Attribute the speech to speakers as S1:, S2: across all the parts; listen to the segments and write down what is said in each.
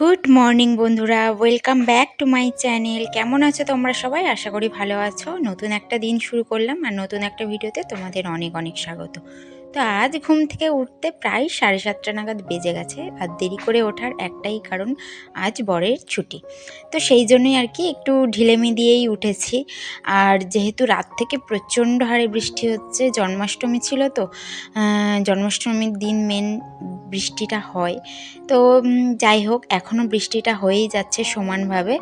S1: Good morning বন্ধুরা, welcome back to my channel. কেমন আছো তোমরা সবাই? আশা করি ভালো আছো। নতুন একটা দিন শুরু করলাম আর নতুন একটা ভিডিওতে তোমাদের অনেক অনেক স্বাগত। তো আজ ঘুম থেকে উঠতে প্রায় সাড়ে সাতটা নাগাদ বেজে গেছে আর দেরি করে ওঠার একটাই কারণ আজ বরের ছুটি। তো সেই জন্যই আর কি একটু ঢিলেমি দিয়েই উঠেছি। আর যেহেতু রাত থেকে প্রচণ্ড হারে বৃষ্টি হচ্ছে, জন্মাষ্টমী ছিল তো জন্মাষ্টমীর দিন মেন বৃষ্টিটা হয়। তো যাই হোক এখনও বৃষ্টিটা হয়েই যাচ্ছে সমানভাবে।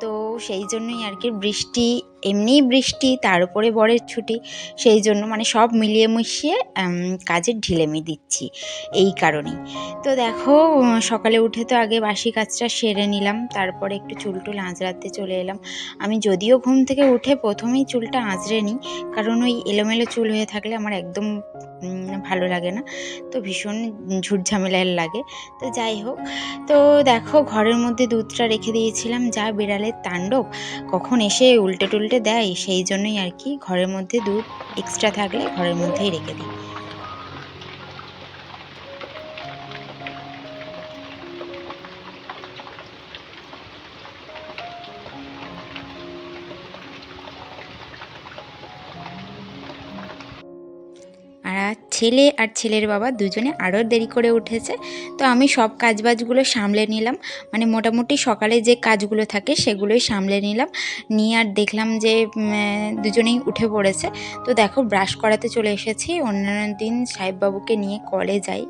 S1: তো সেই জন্যই আর কি বৃষ্টি এমনিই বৃষ্টি, তার উপরে বরের ছুটি, সেই জন্য মানে সব মিলিয়ে মিশিয়ে কাজের ঢিলেমি দিচ্ছি, এই কারণেই। তো দেখো সকালে উঠে তো আগে বাসি কাজটা সেরে নিলাম, তারপরে একটু চুল টুল আঁচড়াতে চলে এলাম। আমি যদিও ঘুম থেকে উঠে প্রথমেই চুলটা আঁচড়ে নিই, কারণ ওই এলোমেলো চুল হয়ে থাকলে আমার একদম ভালো লাগে না, তো ভীষণ ঝুটঝামেলার লাগে, তো যাই হোক। তো দেখো, ঘরের মধ্যে দুধটা রেখে দিয়েছিলাম, যা বিড়ালের তাণ্ডব, কখন এসে উল্টে টুল্টে দেয় সেই জন্যই আর কি ঘরের মধ্যে দুধ এক্সট্রা থাকলে ঘরের মধ্যেই রেখে দিই। ছেলে আর ছেলের বাবা দুজনে আরও দেরি করে উঠেছে। তো আমি সব কাজবাজগুলো সামলে নিলাম। মানে মোটামুটি সকালে যে কাজগুলো থাকে সেগুলোই সামলে নিলাম। নিয়ে আর দেখলাম যে দুজনেই উঠে পড়েছে। তো দেখো ব্রাশ করাতে চলে এসেছি। অন্যান্য দিন সাহেববাবুকে নিয়ে কলে যাই।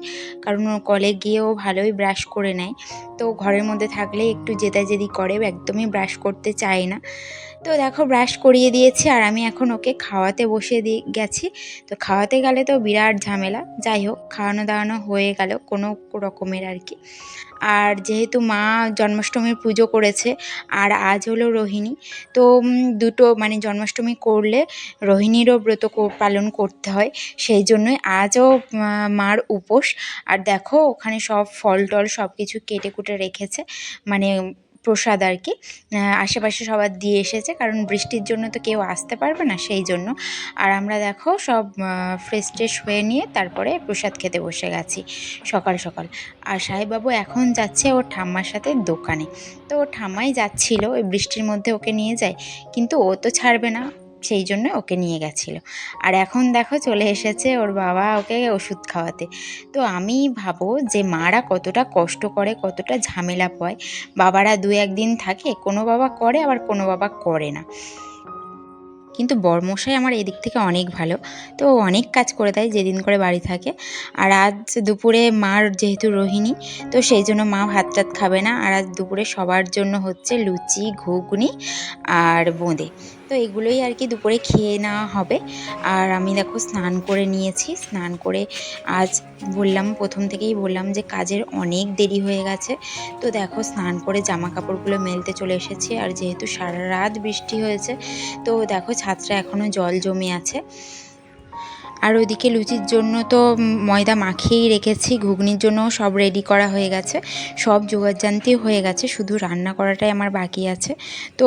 S1: কারণ কলে গিয়েও ভালোই ব্রাশ করে নেয়। তো ঘরের মধ্যে থাকলে একটু জেদাজেদি করে একদমই ব্রাশ করতে চায় না। তো দেখো ব্রাশ করিয়ে দিয়েছি আর আমি এখন ওকে খাওয়াতে বসে দিয়ে গেছি। তো খাওয়াতে গেলে তো বিরাট ঝামেলা। যাই হোক, খাওয়ানো দাওয়ানো হয়ে গেল কোনো রকমের আর কি। আর যেহেতু মা জন্মাষ্টমীর পুজো করেছে আর আজ হলো রোহিণী, তো দুটো মানে জন্মাষ্টমী করলে রোহিণীরও ব্রত পালন করতে হয়। সেই জন্যই আজও মার উপোস। আর দেখো ওখানে সব ফল টল সব কিছু কেটে কুটে রেখেছে। মানে প্রসাদ আর কি আশেপাশে সবার দিয়ে এসেছে, কারণ বৃষ্টির জন্য তো কেউ আসতে পারবে না সেই জন্য। আর আমরা দেখো সব ফ্রেশ ট্রেশ হয়ে নিয়ে তারপরে প্রসাদ খেতে বসে গেছি সকাল সকাল। আর সাহেববাবু এখন যাচ্ছে ওর ঠাম্মার সাথে দোকানে। তো ওর ঠাম্মাই যাচ্ছিল, ওই বৃষ্টির মধ্যে ওকে নিয়ে যায়, কিন্তু ও তো ছাড়বে না। সেই জন্য ওকে নিয়ে গেছিল। আর এখন দেখো চলে এসেছে ওর বাবা ওকে ওষুধ খাওয়াতে। তো আমি ভাবো যে মারা কতটা কষ্ট করে, কতটা ঝামেলা পায়। বাবারা দু একদিন থাকে, কোনো বাবা করে আবার কোনো বাবা করে না। কিন্তু বরমশাই আমার এদিক থেকে অনেক ভালো। তো অনেক কাজ করে দেয় যেদিন করে বাড়ি থাকে। আর আজ দুপুরে মার যেহেতু রোহিণী, তো সেই জন্য মা ভাত টাত খাবে না। আর আজ দুপুরে সবার জন্য হচ্ছে লুচি, ঘুগনি আর বোঁদে। তো এগুলোই আর কি দুপুরে খেয়ে নেওয়া হবে। আর আমি দেখো স্নান করে নিয়েছি। স্নান করে আজ বললাম, প্রথম থেকেই বললাম যে কাজের অনেক দেরি হয়ে গেছে। তো দেখো স্নান করে জামা কাপড়গুলো মেলতে চলে এসেছি। আর যেহেতু সারা রাত বৃষ্টি হয়েছে, তো দেখো ছাদটা এখনও জল জমে আছে। আর ওইদিকে লুচির জন্য তো ময়দা মাখিয়েই রেখেছি, ঘুগনির জন্য সব রেডি করা হয়ে গেছে, সব জোগাড়জান্তি হয়ে গেছে, শুধু রান্না করাটাই আমার বাকি আছে। তো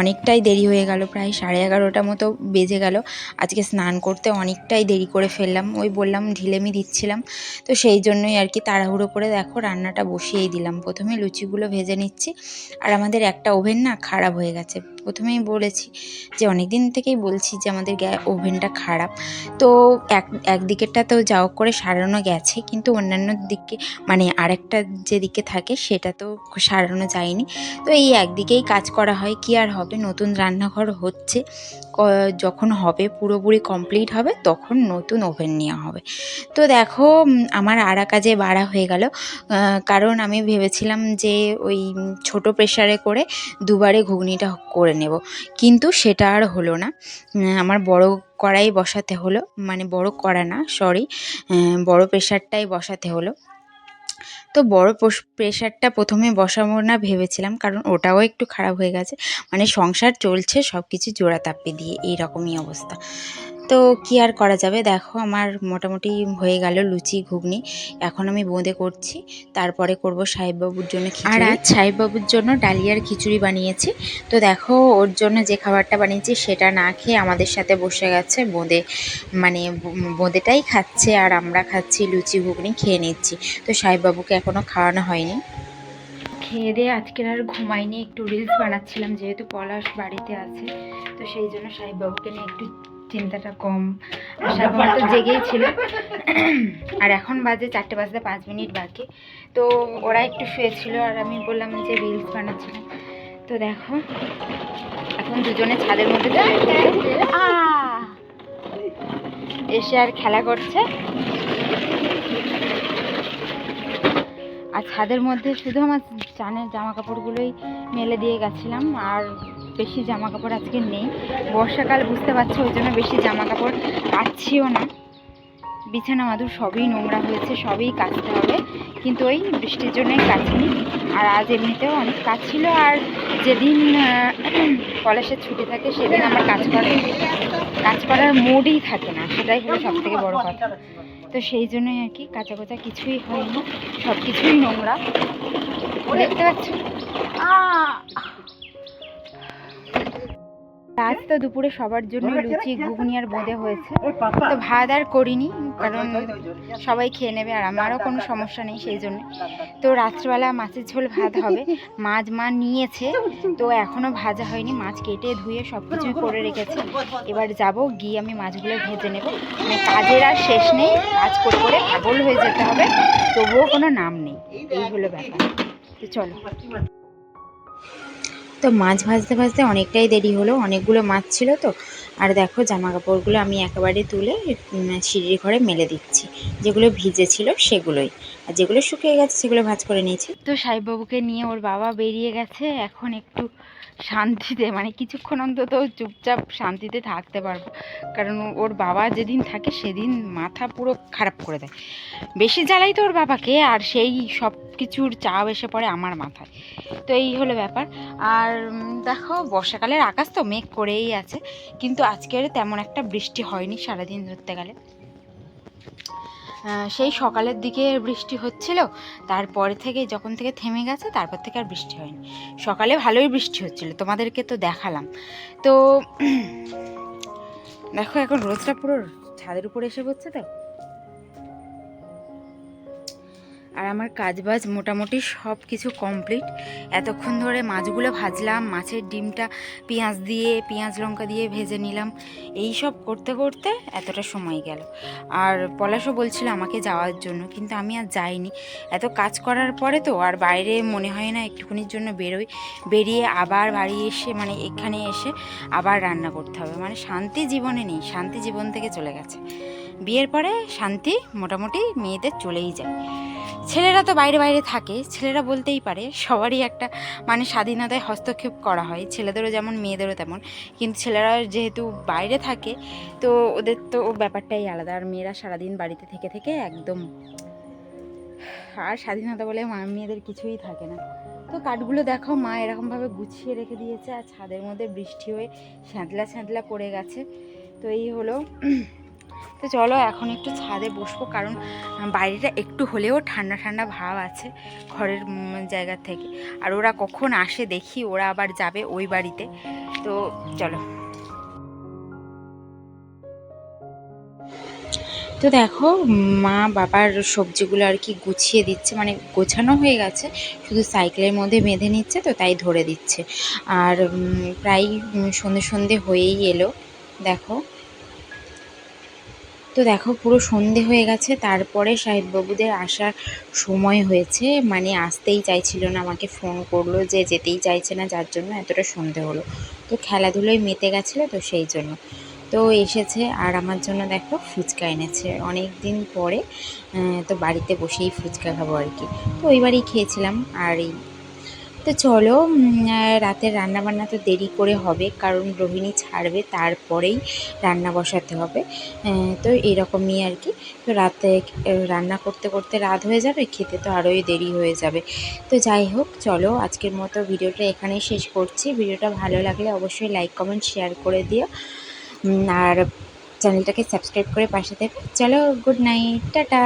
S1: অনেকটাই দেরি হয়ে গেল, প্রায় সাড়ে এগারোটা মতো বেজে গেল, আজকে স্নান করতে অনেকটাই দেরি করে ফেললাম, ওই বললাম ঢিলেমি দিচ্ছিলাম, তো সেই জন্যই আর কি তাড়াহুড়ো করে দেখো রান্নাটা বসিয়েই দিলাম। প্রথমে লুচিগুলো ভেজে নিচ্ছি, আর আমাদের একটা ওভেন না খারাপ হয়ে গেছে, প্রথমেই বলেছি যে অনেক দিন থেকেই বলছি যে আমাদের ওভেনটা খারাপ, তো এক একদিকেরটা তো যাও করে সারানো গেছে, কিন্তু অন্যান্য দিকে মানে আরেকটা যেদিকে থাকে সেটা তো সারানো যায়নি। তো এই একদিকেই কাজ করা হয়, কি আর হবে? নতুন রান্নাঘর হচ্ছে যখন হবে, পুরোপুরি কমপ্লিট হবে, তখন নতুন ওভেন নেওয়া হবে। তো দেখো আমার আরা কাজে বাড়া হয়ে গেল। কারণ আমি ভেবেছিলাম যে ওই ছোট প্রেশারে করে দুবারে ঘুগনিটা করে নেব। কিন্তু সেটা আর হলো না। আমার বড় কড়াই বসাতে হলো মানে বড় কড়া না সরি বড় প্রেশারটাই বসাতে হলো। তো বড় প্রেশারটা প্রথমে বসাবো না ভেবেছিলাম, কারণ ওটাও একটু খারাপ হয়ে গেছে। মানে সংসার চলছে সব কিছু জোড়া তাপ্পে দিয়ে, এইরকমই অবস্থা। তো কি আর করা যাবে? দেখো আমার মোটামুটি হয়ে গেল লুচি ঘুগনি। এখন আমি বোঁদে করছি। তারপরে করব সাহেববাবুর জন্য আর আজ সাহেববাবুর জন্য ডালিয়ার খিচুড়ি বানিয়েছি। তো দেখো ওর জন্য যে খাবারটা বানিয়েছি সেটা না খেয়ে আমাদের সাথে বসে গেছে বোঁদে। মানে বোঁদেটাই খাচ্ছে আর আমরা খাচ্ছি লুচি ঘুগনি খেয়ে নিচ্ছি। তো সাহেববাবুকে এখনও খাওয়ানো হয়নি। খেয়ে দিয়ে আজকের আর ঘুমাইনি একটু রিলস বানাচ্ছিলাম যেহেতু পলাশ বাড়িতে আছে। তো সেই জন্য সাহেববাবুকে নিয়ে একটু চিন্তাটা কম। আর সাহেববাবু তো জেগেই ছিল। আর এখন বাজে চারটে বাজতে পাঁচ মিনিট বাকি। তো ওরা একটু শুয়েছিল আর আমি বললাম যে রিলস বানাচ্ছিলাম। তো দেখো, এখন দুজনে ছাদের মধ্যে এসে আর খেলা করছে। আর ছাদের মধ্যে শুধু আমার চানের জামা কাপড়গুলোই মেলে দিয়ে গেছিলাম। আর বেশি জামা কাপড় আজকে নেই। বর্ষাকাল বুঝতে পারছ, ওই জন্য বেশি জামা কাপড় কাচ্ছিও না। বিছানা, মাদুর সবই নোংরা হয়েছে, সবই কাচতে হবে। কিন্তু ওই বৃষ্টির জন্যই কাচিনি। আর আজ এমনিতেও অনেক কাজ ছিল। আর যেদিন কলেজের ছুটি থাকে, সেদিন আমার কাজ করে কাজ করার মুডই থাকে না। সেটাই হলো সব থেকে বড়ো কথা। তো সেই জন্যই আর কি কাঁচা কোচা কিছুই হয়নি। সব কিছুই নোংরা। দেখতে পাচ্ছ! আজ তো দুপুরে সবার জন্য লুচি ঘুগনি আর বোঁদে হয়েছে। তো ভাত আর করিনি কারণ সবাই খেয়ে নেবে আর আমারও কোনো সমস্যা নেই সেই জন্য। তো রাত্রিবেলা মাছের ঝোল ভাত হবে। মাছ মা নিয়েছে তো এখনও ভাজা হয়নি। মাছ কেটে ধুয়ে সব কিছুই করে রেখেছে। এবার যাব গিয়ে আমি মাছগুলো ভেজে নেব। মানে কাজের আর শেষ নেই কাজ করে করে পাগল হয়ে যেতে হবে তবুও কোনো নাম নেই। এই হলো ব্যাপার। তো চলো। তো মাছ ভাজতে ভাজতে অনেকটাই দেরি হলো, অনেকগুলো মাছ ছিল তো। আর দেখো জামা কাপড়গুলো আমি একেবারে তুলে সিঁড়ির ঘরে মেলে দিচ্ছি। যেগুলো ভিজে ছিল সেগুলোই। আর যেগুলো শুকিয়ে গেছে সেগুলো ভাজ করে নিয়েছি। তো সাহেববাবুকে নিয়ে ওর বাবা বেরিয়ে গেছে, এখন একটু শান্তিতে মানে কিছুক্ষণ অন্তত চুপচাপ শান্তিতে থাকতে পারব। কারণ ওর বাবা যেদিন থাকে সেদিন মাথা পুরো খারাপ করে দেয়। বেশি জ্বালাই তো ওর বাবাকে, আর সেই সব কিছুর চাপ এসে পড়ে আমার মাথায়। তো এই হলো ব্যাপার। আর দেখো, বর্ষাকালের আকাশ তো মেঘ করেই আছে, কিন্তু আজকের তেমন একটা বৃষ্টি হয়নি সারাদিন ধরতে গেলে। সেই সকালের দিকে বৃষ্টি হচ্ছিল। তারপরে থেকে যখন থেকে থেমে গেছে, তারপর থেকে আর বৃষ্টি হয়নি। সকালে ভালোই বৃষ্টি হচ্ছিল, তোমাদেরকে তো দেখালাম। তো দেখো এখন রোদটা পুরো ছাদের উপরে এসে পড়ছে তো। আর আমার কাজবাজ মোটামুটি সব কিছু কমপ্লিট। এতক্ষণ ধরে মাছগুলো ভাজলাম, মাছের ডিমটা পেঁয়াজ দিয়ে, পেঁয়াজ লঙ্কা দিয়ে ভেজে নিলাম। এই সব করতে করতে এতটা সময় গেল। আর পলাশও বলছিল আমাকে যাওয়ার জন্য, কিন্তু আমি আর যাইনি। এত কাজ করার পরে তো আর বাইরে মনে হয় না একটুখানির জন্য বেরোই। বেরিয়ে আবার বাড়ি এসে মানে এখানে এসে আবার রান্না করতে হবে। মানে শান্তি জীবনে নেই, শান্তি জীবন থেকে চলে গেছে। বিয়ের পরে শান্তি মোটামুটি মেয়েদের চলেই যায়। ছেলেরা তো বাইরে বাইরে থাকে, ছেলেরা বলতেই পারে, সবারই একটা মানে স্বাধীনতায় হস্তক্ষেপ করা হয়, ছেলেদেরও যেমন, মেয়েদেরও তেমন। কিন্তু ছেলেরা যেহেতু বাইরে থাকে, তো ওদের তো ব্যাপারটাই আলাদা। আর মেয়েরা সারাদিন বাড়িতে থেকে থেকে একদম আর স্বাধীনতা বলে মা মেয়েদের কিছুই থাকে না। তো কাঠগুলো দেখো, মা এরকমভাবে গুছিয়ে রেখে দিয়েছে, আর ছাদের মধ্যে বৃষ্টি হয়ে স্যাঁতলা স্যাঁতলা পড়ে গেছে। তো এই হলো তো চলো এখন একটু ছাদে বসবো, কারণ বাইরেটা একটু হলেও ঠান্ডা ঠান্ডা ভাব আছে ঘরের জায়গা থেকে। আর ওরা কখন আসে দেখি, ওরা আবার যাবে ওই বাড়িতে। তো চলো। তো দেখো, মা বাবার সবজিগুলো আর কি গুছিয়ে দিচ্ছে মানে গোছানো হয়ে গেছে, শুধু সাইকেলের মধ্যে বেঁধে নিচ্ছে, তো তাই ধরে দিচ্ছে। আর প্রায় সন্ধে সন্ধে হয়েই এলো, দেখো। তো দেখো, পুরো সন্ধে হয়ে গেছে। তারপরে সাহেববাবুদের আসার সময় হয়েছে। মানে আসতেই চাইছিল না, আমাকে ফোন করল যে যেতেই চাইছে না, যার জন্য এতটা সন্ধে হলো। তো খেলাধুলোয় মেতে গেছিল তো সেই জন্য। তো এসেছে আর আমার জন্য দেখো ফুচকা এনেছে। অনেক দিন পরে তো বাড়িতে বসেই ফুচকা খাব আর কি। তো ওই বাড়ি খেয়েছিলাম আর এই তো চলো রাতের রান্না বান্না তো দেরি করে হবে, কারণ রোহিণী ছাড়বে, তারপরেই রান্না বসাতে হবে। তো এরকমই আর কি। তো রাতে রান্না করতে করতে রাত হয়ে যাবে, খেতে তো আরোই দেরি হয়ে যাবে। তো যাই হোক, চলো আজকের মতো ভিডিওটা এখানেই শেষ করছি। ভিডিওটা ভালো লাগলে অবশ্যই লাইক, কমেন্ট, শেয়ার করে দিও। আর চ্যানেলটাকে সাবস্ক্রাইব করে পাশে থেকে। চলো, গুড নাইট, টাটা।